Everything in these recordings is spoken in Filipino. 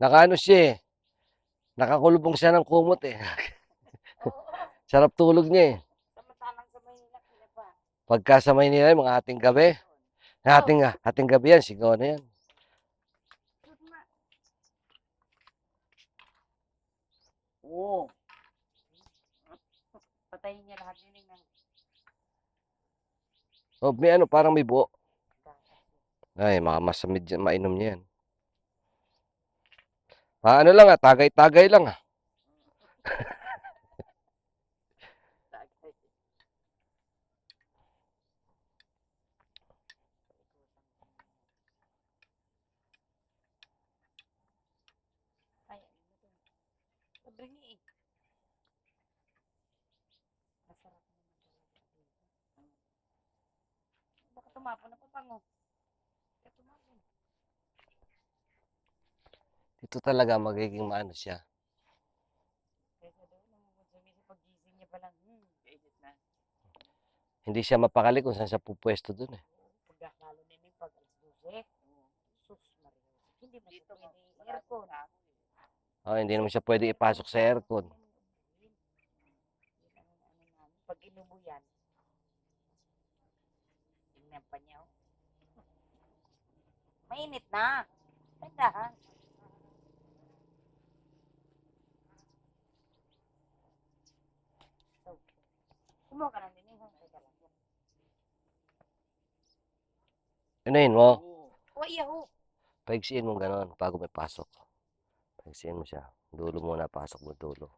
Nakaano siya eh. Nakakulubong siya ng kumot eh. Sarap tulog niya eh. Pagka sa Maynila, yung mga ating gabi. Ating, ating gabi yan, sigaw na yan. Oo. Patayin niya lahat yun ng Oh, may ano, parang may buo. Ay, mga masamid yan, mainom niya yan. Ah, ano lang ah, tagay-tagay lang ah. Ay, ano mo dun? Pabringi eh. Masarap naman talaga dito. Mm. Baka tumapon na papango. Baka tumapon. Dito talaga magiging maano siya. Kaysa doon, sumisi paggising niya palang, hmm, kainit na. Hindi siya mapakali kung saan siya pupwesto dun eh. Pagkakalo na yung pag alas 12. Sus, Maria. Hindi mo siya pwede aircon. Oh, hindi naman siya pwede ipasok sa aircon. Ano. Pag inubo yan, tingnan pa niya. oh. Mainit na. Tandahan. So, kumuha ka ng dinihong. Teka lang. Anuhin mo, Oo. O, iyaho. paigsiin mo gano'n bago may pasok. Paigsiin mo siya. Dulo muna, pasok mo dulo.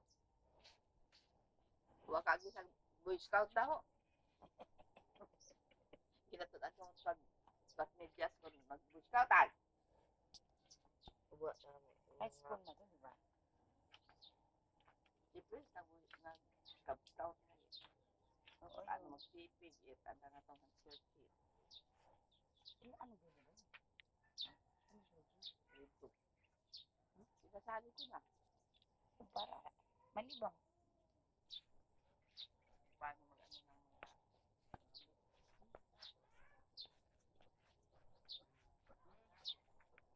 Huwag ka isang Boy Scout na ho. Kinatutan ko pag pag medyas ko mag Boy Scoutan. High school na to, di ba? Siyempre, nag nag Cub Scout na. Oo, Paano yun. magsipig, eh, tanda na itong mag-circuit. Ano, ano ba yun? Ano ba yun? Ito. Hmm? Sinasali ko na. Para malibang. Paano mag-ano ng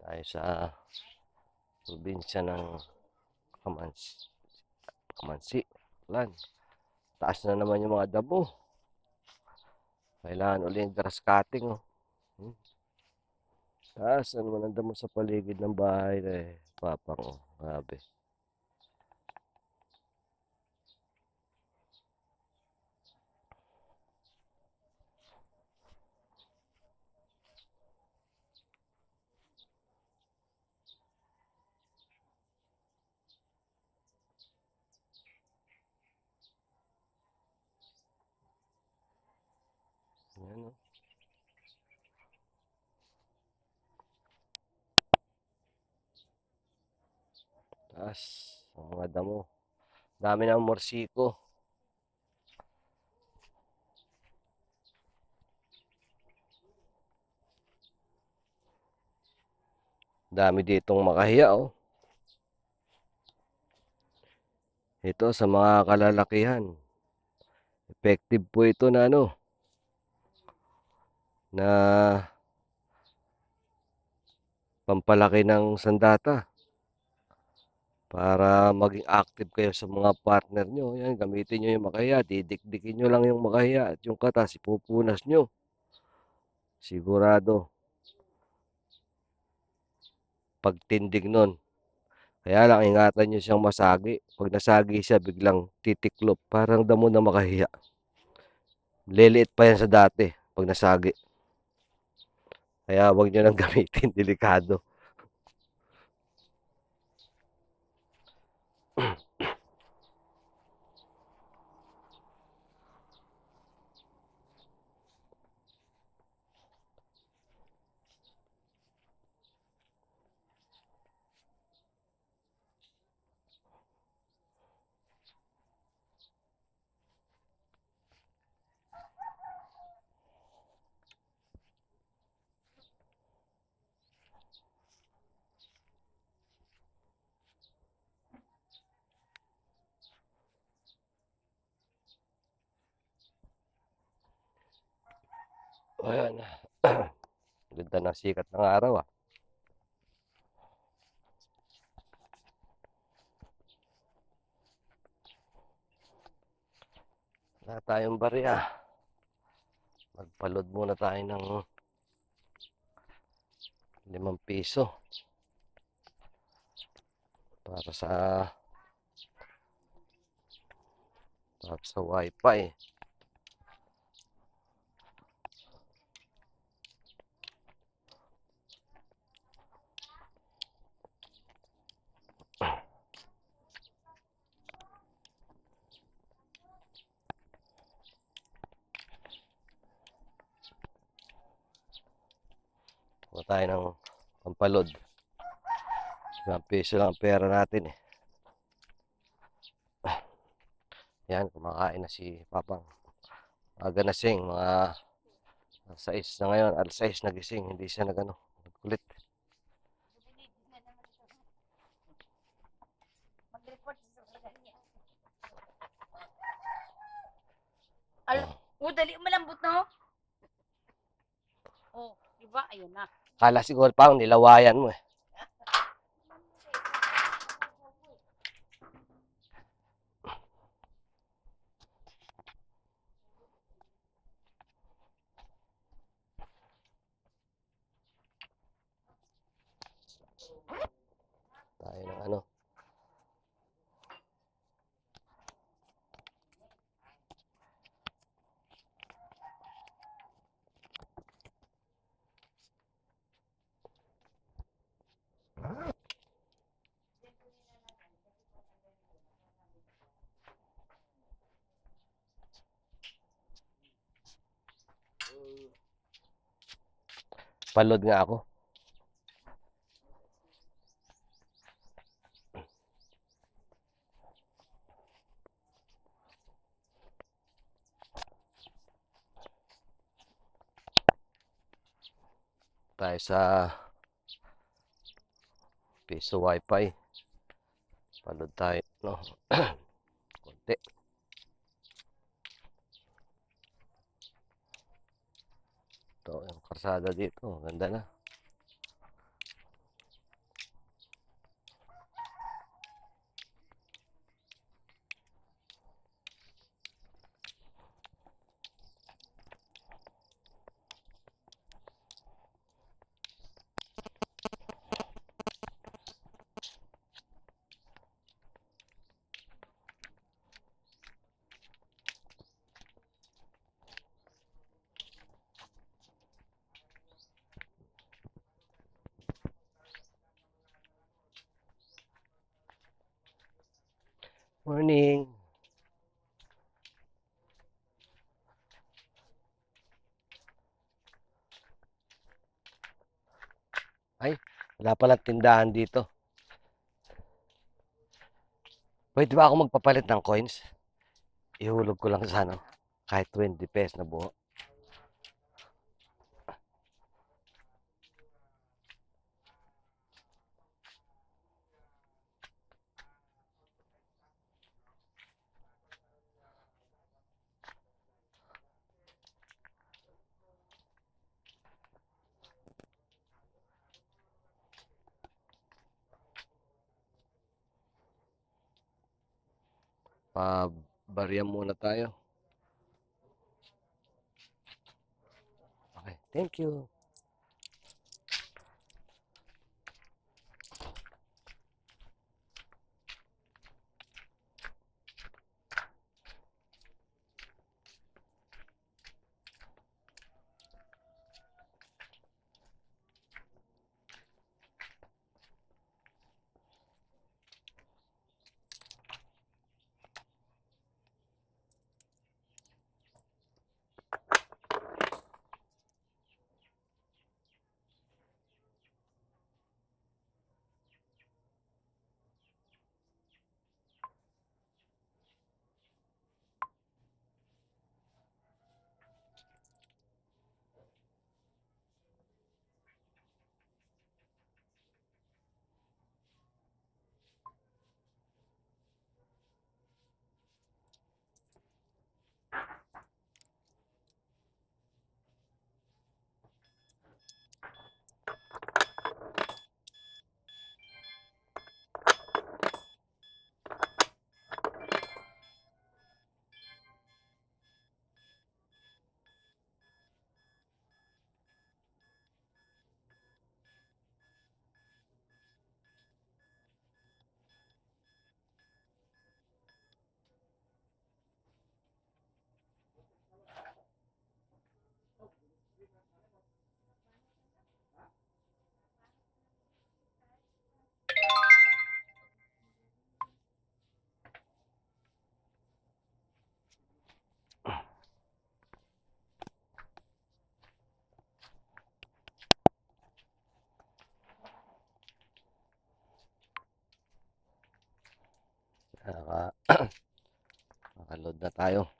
Tayo sa probinsya ng Kamansi. Kamansi. Lan. Taas na naman yung mga damo. Kailangan uli yung grass cutting. Oh. Hmm. Taas na naman ang damo sa paligid ng bahay eh. Papang. Oh. Grabe. Yan oh. Taas. Ang mga damo. Dami ng morsiko. Dami ditong makahiya oh. Ito sa mga kalalakihan. Effective po ito na ano na pampalaki ng sandata para maging active kayo sa mga partner nyo. Yan, gamitin nyo yung makahiya. Didikdikin nyo lang yung makahiya at yung katas, ipupunas nyo. Sigurado. Pagtindig nun. Kaya lang, ingatan nyo siyang masagi. Pag nasagi siya, biglang titiklop. Parang damo na makahiya. Liliit pa yan sa dati pag nasagi. Kaya wag nyo nang gamitin, delikado. Ayan. Ganda ng sikat ng araw ah. Wala tayong barya. Ah. Magpalod muna tayo ng limang piso para sa para sa wifi. Tayo ng pampalod. Limang piso lang ang pera natin eh. Yan, kumakain na si Papang. Aga na sing, mga alas 6 na ngayon, alas 6 nagising, hindi siya nagano, nagkulit. Al, oh, dali malambot na oh. Oh, di ba? Ayun na. Kala siguro pa, nilawayan mo eh. Tayo ng ano. Palod nga ako. tayo sa piso wifi palod tayo no konti ito yung karsada dito ganda na morning. Ay wala palang tindahan dito. Pwede ba ako magpapalit ng coins? Ihulog ko lang sa ano kahit 20 pesos na buo Pabarya muna tayo. Okay, thank you. Tayo.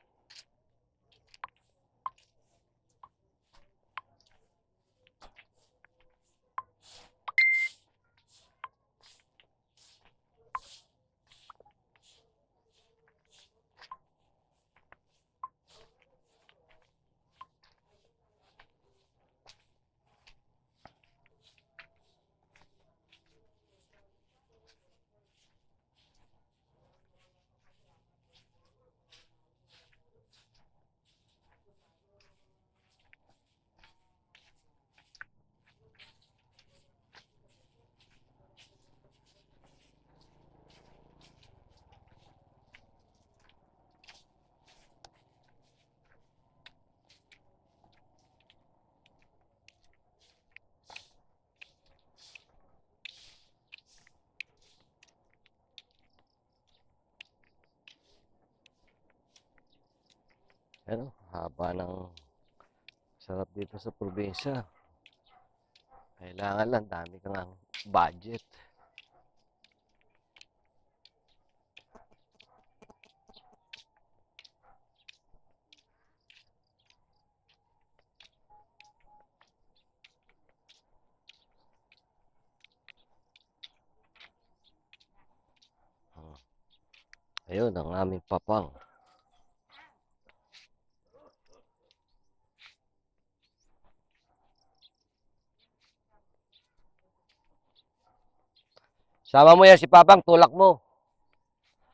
Ano, haba ng sarap dito sa probinsya. Kailangan lang, dami kang ang budget. Hmm. Ayun, ang aming papang. Sama mo yan si Papang, tulak mo.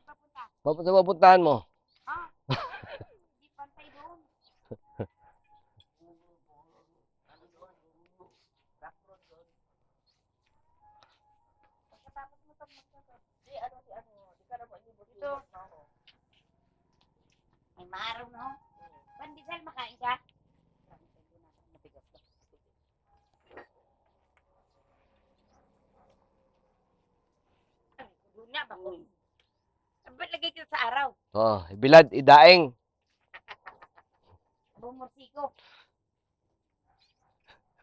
Papunta? Papunta mapuntahan mo. Ah! Hindi pantay doon. Pagkatapos mo ito. Di, ano, di, ano, di ka na mo inibot Ito. na ako. Ay, maaraw no? Pandesal, makain ka? Matigas na. Doon na ba ko? Ba't lagay ko sa araw? Oh, ibilad, idaing. Bumursiko.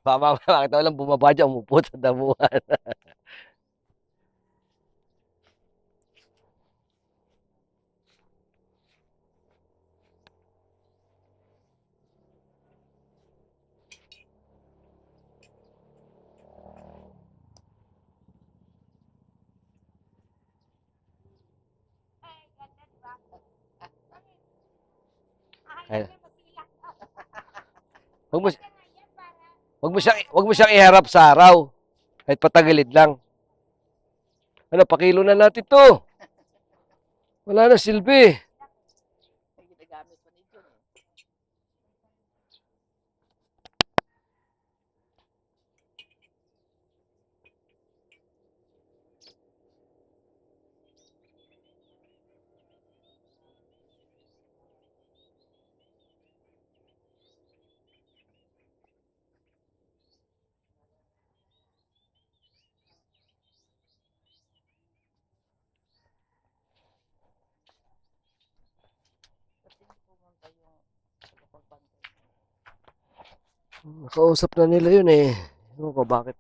Mama, bakit walang bumaba dyan, umupo sa damuhan. Ay. Huwag mo, huwag mo siyang, huwag mo siyang iharap sa araw. Kahit patagilid lang. Ano, pakilo na natin to. Wala na silbi. Nakausap na nila yun eh. Ano ko, bakit?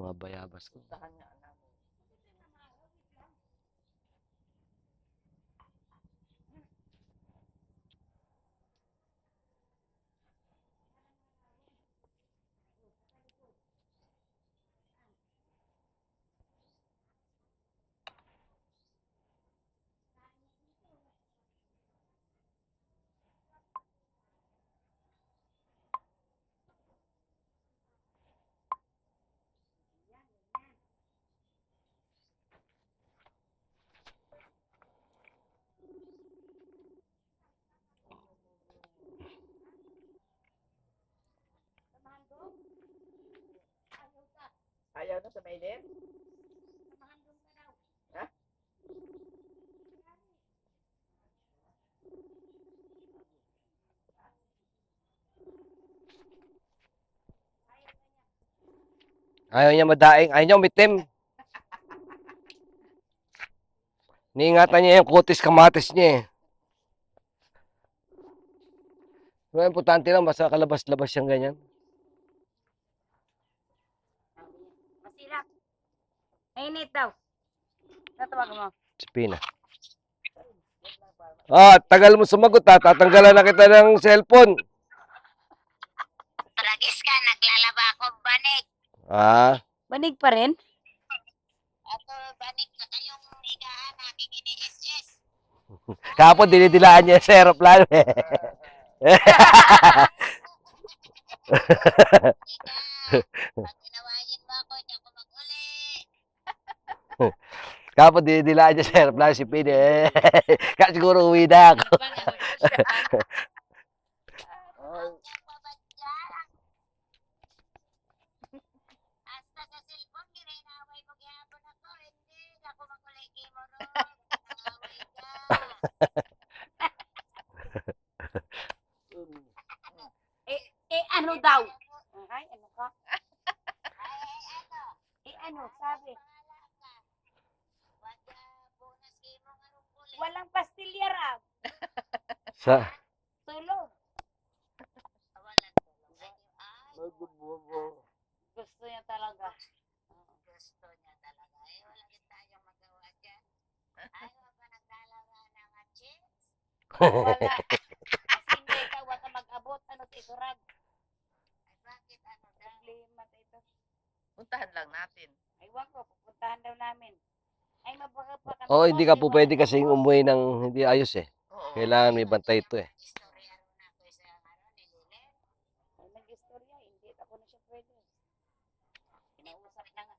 Mga bayabas ko. Puntahan nga Ayaw na sa mailin? Samahan doon ka daw. Ha? Ayaw niya madaing. Ayaw niya umitim. Niingatan niya yung kutis kamatis niya eh. Pero importante lang, basta kalabas-labas siyang ganyan. Mainit daw. Natawagan mo. Pina. Ah, tagal mo sumagot ha. Tatanggalan na kita ng cellphone. Tragis ka, naglalaba ako banig. Ah, Banig pa rin? Ako banig sa kayong higaan aking ini-SS. dinidilaan niya sa aeroplano eh. Pag ginawayin mo ako, hindi ako mag-uli. Kapon dinidilaan niya sa aeroplano si Pina eh. Kaya siguro uwi na ako. Nangaway ka. Eh, ano daw? Ay, ano ka? Ay, ay, ano? Eh, ano? Sabi. Pangalan ka. Wag ka, bonus kay mo nga nung uli. Walang pastilya raw. Sa, Tulog. Gusto niya talaga. gusto niya talaga. Eh, wala din tayong magawa dyan. Ay, wag ba naglalaro ng chips? Wala. As hindi ka, wata mag-abot. Ano ito, Rag? Bakit ano daw? Problema to ito. Puntahan lang natin. Ay, wag ko. Pupuntahan daw namin. Ay, mabaka pa kami. oh, hindi ka po pwede kasing umuwi ng hindi ayos eh. Oo. Kailangan may bantay ito eh. Ano, nag-istorya. Hindi. Ako na siya pwede. Kinausap na nga.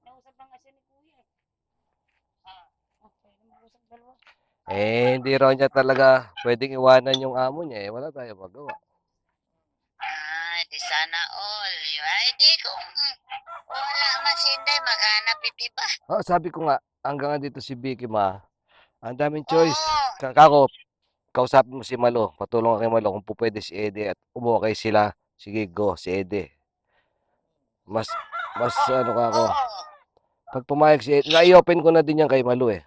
Kinausap na nga siya ni Kuya eh. Ah. Pwede mag-usap dalawa. Eh, hindi raw niya talaga pwedeng iwanan yung amo niya eh. Wala tayong magawa. Ah, di sana all. Ay, di kung wala man si Inday, maghanap iti ba? Oh, sabi ko nga, hanggang nga dito si Vicky ma. Ang daming choice. Oo. Ka- Kako, kausapin mo si Malo. Patulong ka kay Malo kung po pwede si Ede at umuha kay sila. Sige, go, si Ede. Mas, mas ano ka ako. Oo. Pag pumayag si Ede, na-i-open ko na din yan kay Malo eh.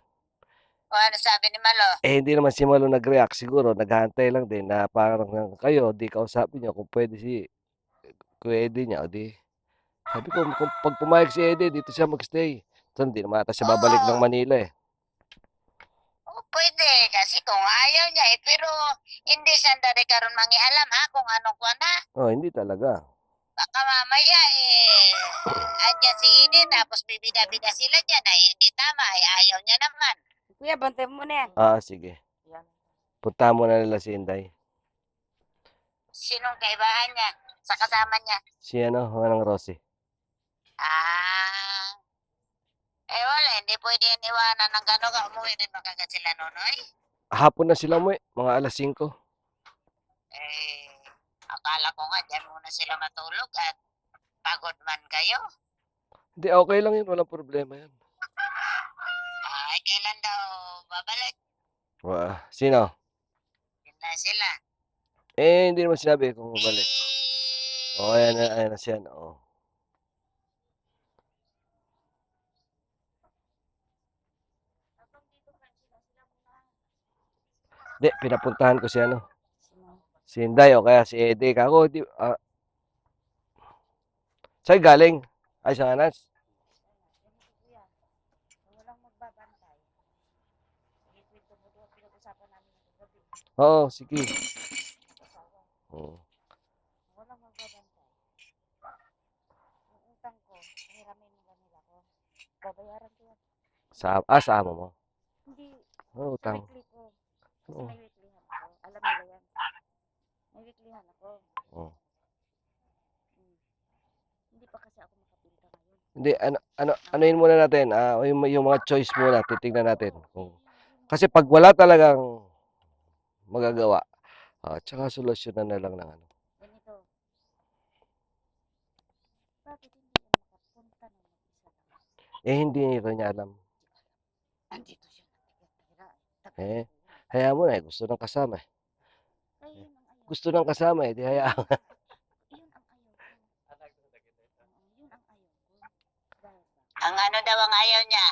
O ano sabi ni Malo? Eh, hindi naman si Malo nag-react. Siguro, naghahantay lang din na parang kayo, di kausapin niyo kung pwede si Kuya Ede niya. O di, sabi ko, kung pag pumayag si Ede, dito siya magstay. So, hindi naman ata siya babalik ng Manila eh. Oh, pwede kasi kung ayaw niya eh. Pero hindi sandali karon mangialam ha kung anong kuha na. Oh, hindi talaga. Baka mamaya eh, andyan si Ine tapos bibida-bida sila dyan ay hindi tama ay ayaw niya naman. Kuya, bantay mo na yan. Ah, sige. Yan. Punta mo na nila si Inday. Sinong kaibahan niya sa kasama niya? Si ano, Manang Rosie. Ah, eh wala, hindi pwede yan iwanan ng gano'n ka. Umuwi din ba kagad sila nonoy? Hapon na sila mo mga alas 5. Eh, akala ko nga dyan muna sila matulog at pagod man kayo. Hindi, okay lang yun. Walang problema yan. Ay, kailan daw babalik? Wah, sino? Yun na sila. Eh, hindi naman sinabi kung babalik. Eh, oh, ayan na, ayan na siya. Oh. Hindi, pinapuntahan ko si ano. Si Inday o kaya si Ede. Kako, di, ah. Sa'yo galing? Ay, sa Anas? Oo, sige. Oo. Walang magbabantay. Yung utang ko, hiramin nila nila ko. Babayaran ko yan. Sa, ah, sa amo mo. Hindi, Oo, utang. ko. Kasi Oo. may weeklyhan ako. Alam nila yan. May weeklyhan ako. Oo. Hmm. Hindi pa kasi ako makapinta ngayon. Hindi, ano, ano, anuin muna natin. Ah, yung, yung mga choice muna, titignan natin. Kung, kasi pag wala talagang magagawa, ah, tsaka solusyonan na lang ng ano. Ganito. Bakit hindi yan makapunta ng mag-isa lang? Eh, hindi rin niya alam. Andito siya. Tira. Eh, Hayaan mo na eh, gusto ng kasama eh. Kaya yun ang ayaw. Gusto ng kasama eh, di hayaan. Yun ang ayaw ko. Oo, Yun ang ayaw ko. Dahil ang ano daw ang ayaw niya?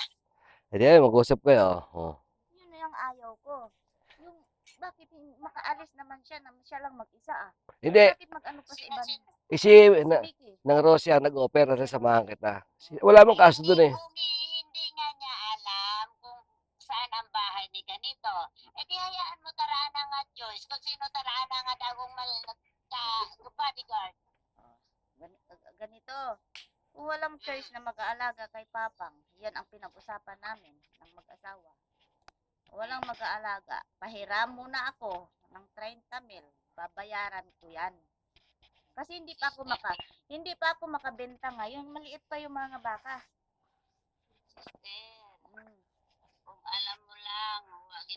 Eh, di ay, mag-usap kayo. Oh. Yun na yung ayaw ko. Yung, bakit hin- makaalis naman siya na siya lang mag-isa ah. Hindi, Bakit mag-ano pa sa iba? sino? isi, na, Vicky. ng Rosie ang nag-opera sa samahan kita. Si- Wala mong kaso dun eh. Kung hindi nga niya alam, to. Eh di hayaan mo taraan na nga Diyos. Kung sino taraan na nga dagong mal sa bodyguard. Oh, gani- ganito. Kung walang choice na mag-aalaga kay Papang, yan ang pinag-usapan namin ng mag-asawa. Walang mag-aalaga. Pahiram muna ako ng 30 mil. Babayaran ko yan. Kasi hindi pa ako maka hindi pa ako makabenta ngayon. Maliit pa yung mga baka. Sister, Mm. kung alam mo lang, huwag